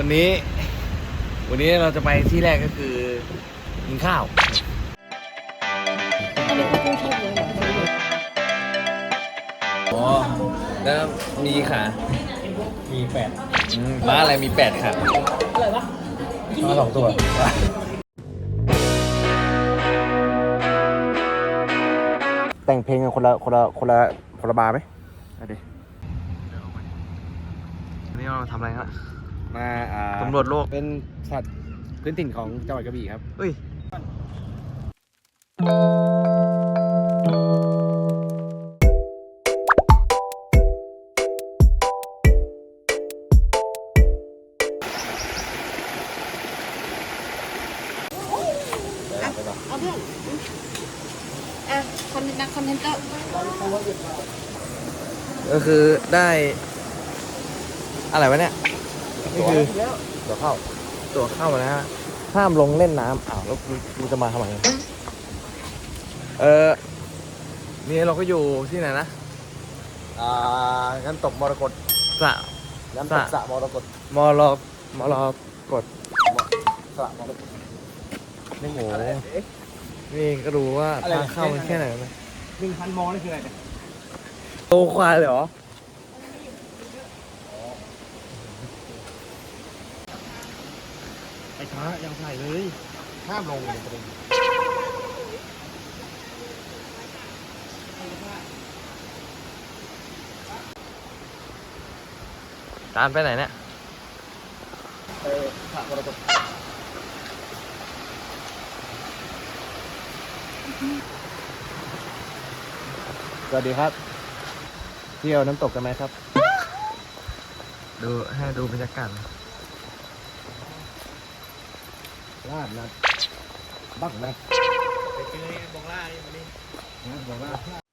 วันนี้ วันนี้เราจะไปที่แรกก็คือกินข้าวอ๋อแล้วมีขามีแปดอืมม้าอะไรมีแปดขามาสองตัว แต่งเพลงกันคนละคนละคนละคนละบาร์ไหมเอาดิวันนี้เราทำอะไรฮะ มาอ่าสำรวจโลก เป็นสัตว์พื้นถิ่นของจังหวัดกระบี่ครับเฮ้ย เอาเพื่อนอะคอนเทนต์นักคอนเทนเตอร์ก็คือได้ อะไรวะเนี่ย นี่คือตัวเข้า ตั๋วเข้านะฮะห้ามลงเล่นน้ำอ้าวแล้วกูกูจะมาทำไมเออนี่เราก็อยู่ที่ไหนนะอ่างั้นตกมรกตสระงั้นตกสสระระมรกตมอลอมอลอกดสระมรกตโอ้โหนี่ก็รู้ว่าอะไรทางเข้ามันแค่ไหนนะหนึ่งพันมองนี่คืออะไรเนี่ยโตควายเลยเหรอ ไอ้ช้า ยังใส่เลยห้ามลงเลยประเด็นตามไปไหนเนี่ยไปสระมรกตสวัสดีครับ เที่ยวน้ำตกกันไหมครับ ดูให้ดูบรรยากาศ ล่าดนะบักนะไปเจอบองล่านี่มาดินะบอกว่า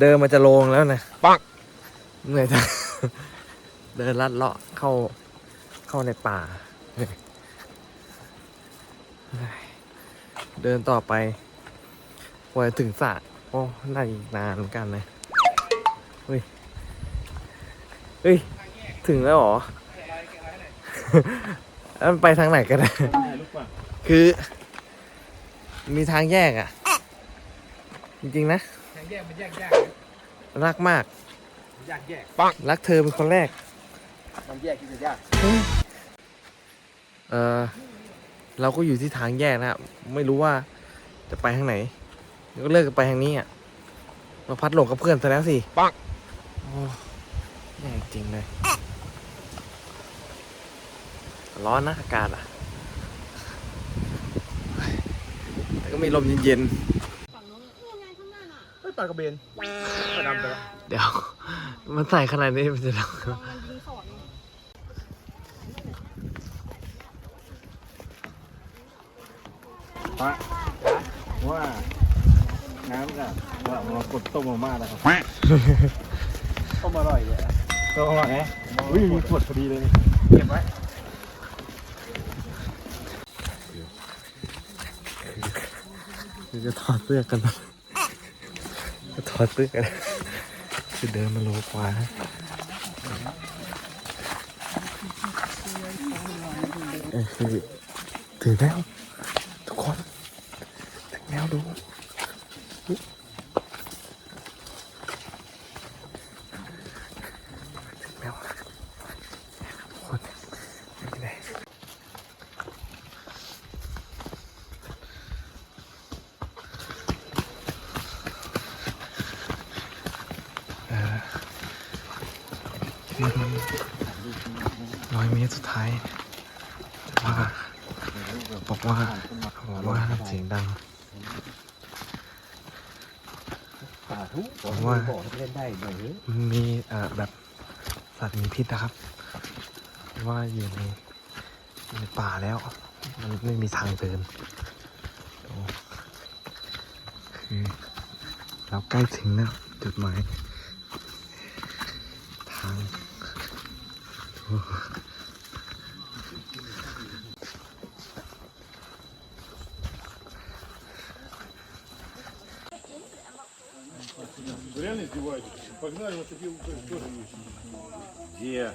เดินมาจะลงแล้วนะปักเหนื่อยจังเดินลัดเลาะเข้าเข้าในป่า เดินต่อไปกว่าจะถึงสระโอ้น่าอีกนานเหมือนกันนะเฮ้ยเฮ้ย ถึงแล้วเหรอแล้วมันไปทางไหนกันนะคือ มีทางแยกอะ จริงๆนะ ทางแยกมันแยกยากรักมากยากแยกรักเธอเป็นคนแรกมันแยกที่จะยากเออเราก็อยู่ที่ทางแยกนะครับไม่รู้ว่าจะไปทางไหนเดี๋ยวก็เลิกกันไปทางนี้อะมาพัดหลงกับเพื่อนซะแล้วสิปังโอ้แย่จริงเลยร้อนนะอากาศอะแต่ก็มีลมเย็นฝั่งนู้นนี่ไงข้างหน้าน่ะ ไม่ ปลากระเบนกระดำไปแล้วๆเดี๋ยว มันใส่ขนาดนี้มันจะทำลองมันยิงสอนไงพระว่าน้ำกับว่ามากดต้มมาม่าแล้วครับต้มอร่อยเลยต้มอร่อยไหมอุ้ยมีขวดพอดีเลยเก็บไว้เดี๋ยวจะถอดเสื้อกันนะจะ ถอดเสื้อกันจะเดินมาโลกว่านะเอ้ยคือถึงแล้ว ทุกคนถึงแล้วดูถึงแล้วทุกคนไม่เป็นไร ร้สุดท้ายว่าบอกว่าบอกว่าเสียงดังสาธุผมว่าบอกให้เล่นได้หมันมีเอ่อแบบสัตว์มีพิษนะครับ ว่าอยู่ในในป่าแล้ว มันไม่มีทางเดินคือเราใกล้ถึงแล้วจุดหมายทาง издеваетесь? Погнали, вот такие тоже есть. Где?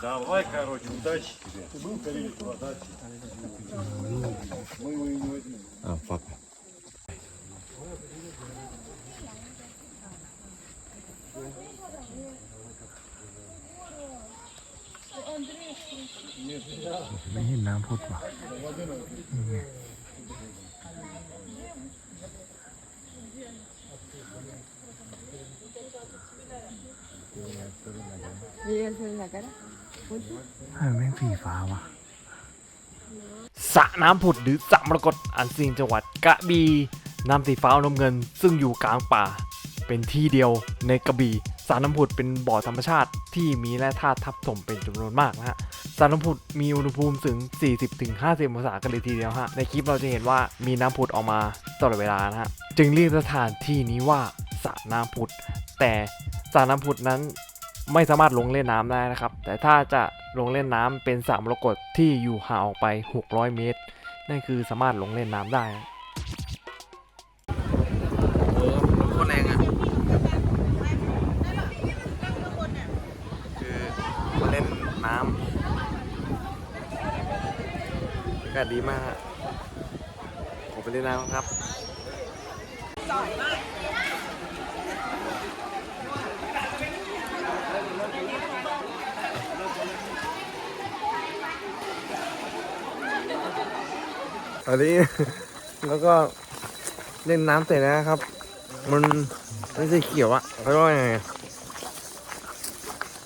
Давай, короче, удачи тебе. Ты был в Карелии туда, เฮ้ยแม่งสีฟ้าวะสระน้ำผุดหรือสระมรกตอันซีนจังหวัดกระบี่น้ำสีฟ้านมเงิน ซึ่งอยู่กลางป่า เป็นที่เดียวในกระบี่สระน้ำผุดเป็นบ่อธรรมชาติที่มีแร่ธาตุทับถมเป็นจำนวนมากนะฮะสระน้ำผุดมีอุณหภูมิถึง 40-50องศากันเลยทีเดียวฮะในคลิปเราจะเห็นว่ามีน้ำผุดออกมาตลอดเวลานะฮะจึงเรียกสถานที่นี้ว่าสระน้ำผุด แต่สระน้ำผุดนั้น ไม่สามารถลงเล่นน้ำได้นะครับ แต่ถ้าจะลงเล่นน้ำเป็นสระมรกตที่อยู่ห่างออกไป 600 เมตร นั่นคือสามารถลงเล่นน้ำได้โอ้โคตรแรงอะคือมาเล่นน้ำอากาศดีมากผมไปเล่นน้ำครับอั นนี้ แล้วก็เล่นน้ำเสร็จแล้วนะครับ มันไม่ใช่เขียวอะเขาเรียกว่าไงอะ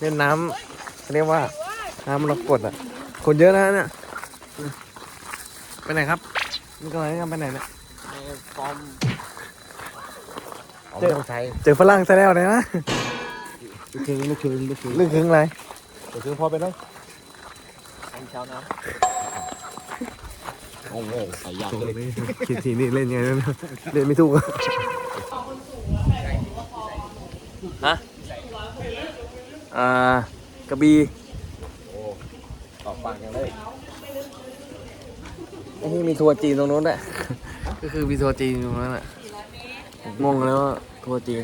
เล่นน้ำเขาเรียกว่าน้ำมรกตอะคนเยอะนะเนี่ยไปไหนครับนี่กำลังจะไปไหนเนี่ยฟอร์มเจอเจอฝรั่งซะแล้วเนี่ยนะลูกคืนลูกคืนลูกคืนเรื่องครึ่งอะไรลูกคืนพอไปได้เช้าน้ำ โอ้โหใส่ยากโอ้เลยนี่คิดทีนี่เล่นยังไงนะเล่นไม่ถูกอะฮะอ่ากระบี่ตอบปากกันเลยไอ้ที่มีทัวร์จีนตรงนู้นแหละก็คือมีทัวร์จีนตรงนั้นแหละงงแล้วว่าทัวร์จีน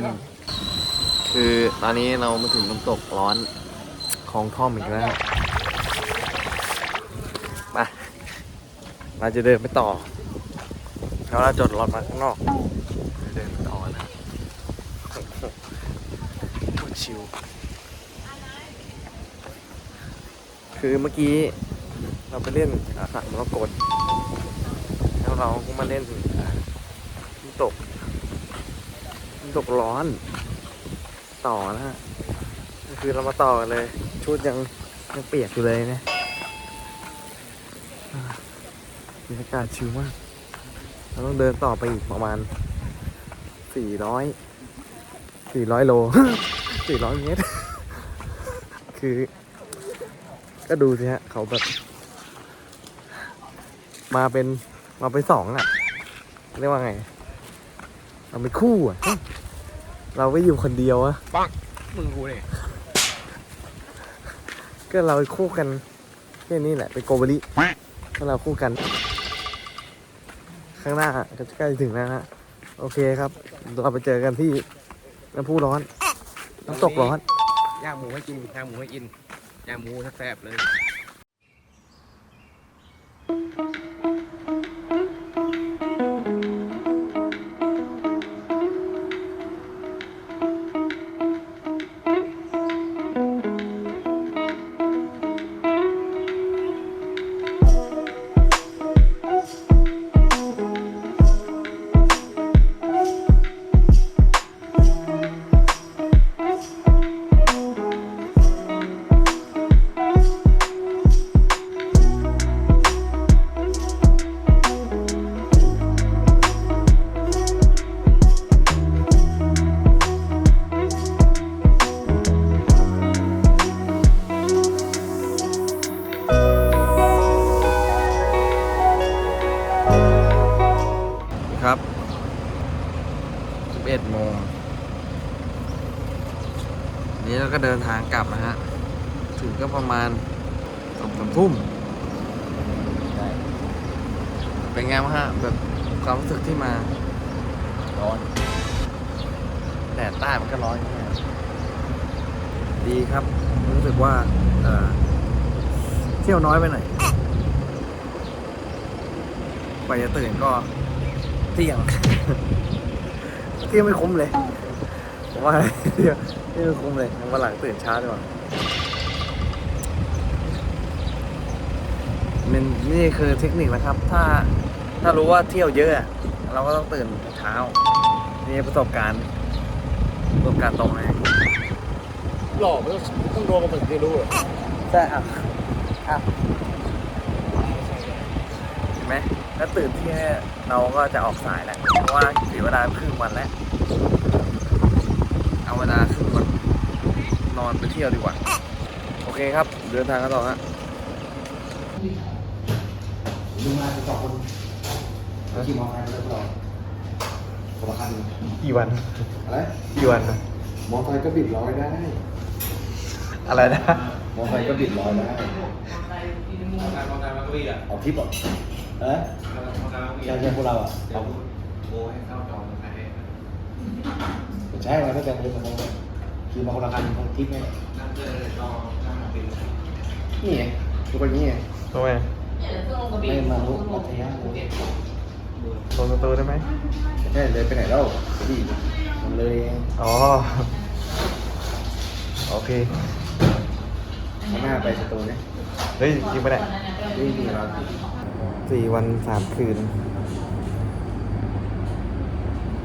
คือตอนนี้เรามาถึงน้ำตกร้อนของท่อมอีกแล้วมา เราจะเดินไปต่อแล้วเราจอดรถมาข้างนอก เดินต่อนะโคตรชิว คือเมื่อกี้เราไปเล่นอะสรมรกตแล้วเราก็มาเล่นอะน้ำตกน้ำตกร้อน ต่อนะฮะคือเรามาต่อกันเลย ชุดยังยังเปียกอยู่เลยนะ รรยากาศชิลมาก เราต้องเดินต่อไปอีกประมาณสี่ร้อยสี่ร้อยโลสี่ร้อยเมตร คือ ก็ดูสิฮะ เขาแบบ มาเป็น มาเป็นสองอะ เรียกว่าไง เราเป็นคู่อะ เราไม่อยู่คนเดียวอะมึงกูเนี่ยก็เราคู่กันแค่นี้แหละ เป็นโกบริก็เราคู่กัน ข้างหน้าก็ใกล้ถึงแล้วฮะโอเคครับเราไปเจอกันที่น้ำพุร้อนน้ำตกร้อน ย่างหมูให้กินย่างหมูให้กินย่างหมูแซ่บๆเลย ครับ 11โมงนี้เราก็เดินทางกลับนะฮะ ถึงก็ประมาณสองสามทุ่ม เป็นไงบ้างฮะ แบบความรู้สึกที่มา ร้อน แดดใต้มันก็ร้อนอย่างเงี้ยดีครับ รู้สึกว่าเอ่อเที่ยวน้อยไปหน่อยไปจะตื่นก็ เที่ยงเที่ยงไม่คุ้มเลยผมว่าเที่ยงเที่ยงไม่คุ้มเลยวันหลังตื่นเช้าดีกว่ามันนี่คือเทคนิคนะครับ ถ้าถ้ารู้ว่าเที่ยวเยอะอะเราก็ต้องตื่นเช้า นี่ประสบการณ์ประสบการณ์ตรงเลยหล่อไม่ต้องต้องโดนมาถึงจะรู้เหรอใช่ครับครับเห็น ไหมถ้าตื่นที่นี่เราก็จะออกสายแหละเพราะว่าเสียเวลาครึ่งวันแล้วเอาเวลาครึ่งวันนอนไปเที่ยวดีกว่า โอเคครับ เดินทางกันต่อฮะดูมาสองคนขี่มอเตอร์ไซค์ไปแล้วก็คนละคันกี่วันอะไรกี่วันมอเตอร์ไซค์ก็บิดร้อยได้ อะไรนะ มอเตอร์ไซค์ก็บิดร้อยได้ เอาทิปอะ เออใช่ใช่พวกเราอะเอาใช่มาด้วยกันเลยมาด้วยกันขี่มาคนละคันคนทิปไงนี่ไงทุกคนนี่ไงทำไมไม่มาลุกพัทยาโดนประตูได้ไหมใช่เลยไปไหนแล้วดีมันเลยอ๋อโอเคข้างหน้าไปสตูเนี่ยเฮ้ยยิงไปไหนนี่ดีเรา สี่วันสามคืน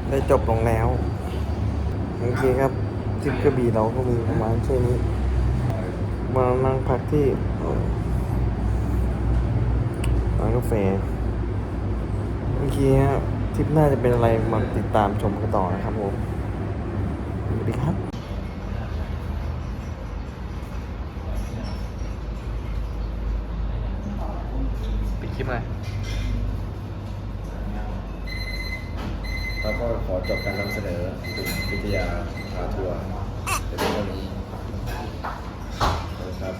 ได้จบลงแล้ว โอเคครับทริปกระบี่เราก็มีประมาณแค่นนี้ มานั่งพักที่ร้านกาแฟโอเคฮะทริปหน้าจะเป็นอะไรมาติดตามชมกันต่อนะครับผมสวัสดีครับ ปิดคลิปเลยล้วก็ขอจบการนำเสนอถึงวิทยาพาทัวร์ในเรื่องนี้นะครับ